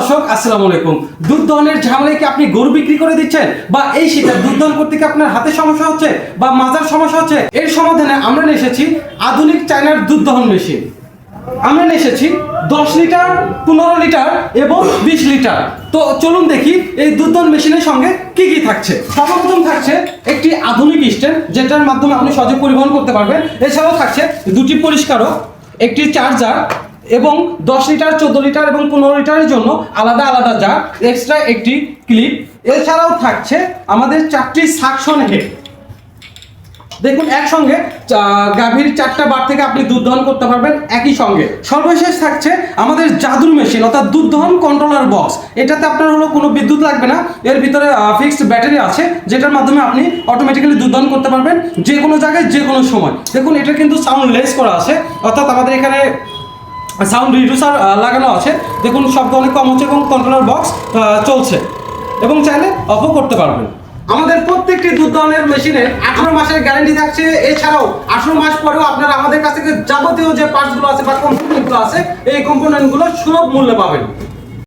দর্শক, আসসালামু আলাইকুম। দুধ দহনের ঝামেলায় কি আপনি গরু বিক্রি করে দিচ্ছেন? বা এই শীতে দুধ দহন করতে কি আপনার হাতে সমস্যা হচ্ছে? বা মাজার সমস্যা হচ্ছে? এর সমাধানে আমরা নিয়ে এসেছি আধুনিক চায়নার দুধ দহন মেশিন। আমরা নিয়ে এসেছি দশ লিটার, পনেরো লিটার এবং বিশ লিটার। তো চলুন দেখি এই দুধ দহন মেশিনের সঙ্গে কি কি থাকছে। সর্বপ্রথম থাকছে একটি আধুনিক স্ট্যান্ড, যেটার মাধ্যমে আপনি সহজে পরিবহন করতে পারবেন। এছাড়াও থাকছে দুটি পরিষ্কারক একটি চার্জার এবং দশ লিটার, চোদ্দ লিটার এবং পনেরো লিটারের জন্য আলাদা আলাদা জার এক্সট্রা একটি ক্লিপ এছাড়াও থাকছে আমাদের চারটি সাকশন হেড দেখুন, একসঙ্গে গাভীর চারটা বার থেকে আপনি দুধ দহন করতে পারবেন একই সঙ্গে। সর্বশেষ থাকছে আমাদের জাদুর মেশিন অর্থাৎ দুধ দহন কন্ট্রোলার বক্স এটাতে আপনার হলো কোনো বিদ্যুৎ লাগবে না। এর ভিতরে ফিক্সড ব্যাটারি আছে, যেটার মাধ্যমে আপনি অটোমেটিক্যালি দুধ দহন করতে পারবেন যে কোনো জায়গায় যে কোনো সময়। দেখুন, এটা কিন্তু সাউন্ড লেস করা আছে। অর্থাৎ আমাদের এখানে সাউন্ড রিডিউসার লাগানো আছে। দেখুন, শব্দ অনেক কম হচ্ছে এবং কন্ট্রোলার বক্স চলছে। এবং চাইলে অফও করতে পারবেন। আমাদের প্রত্যেকটি দুধ দহনের মেশিনে আঠারো মাসের গ্যারান্টি থাকছে। এছাড়াও আঠারো মাস পরেও আপনারা আমাদের কাছ থেকে যাবতীয় যে পার্টসগুলো আছে বা কম্পোনেন্টগুলো আছে, এই কম্পোনেন্টগুলো সুলভ মূল্যে পাবেন।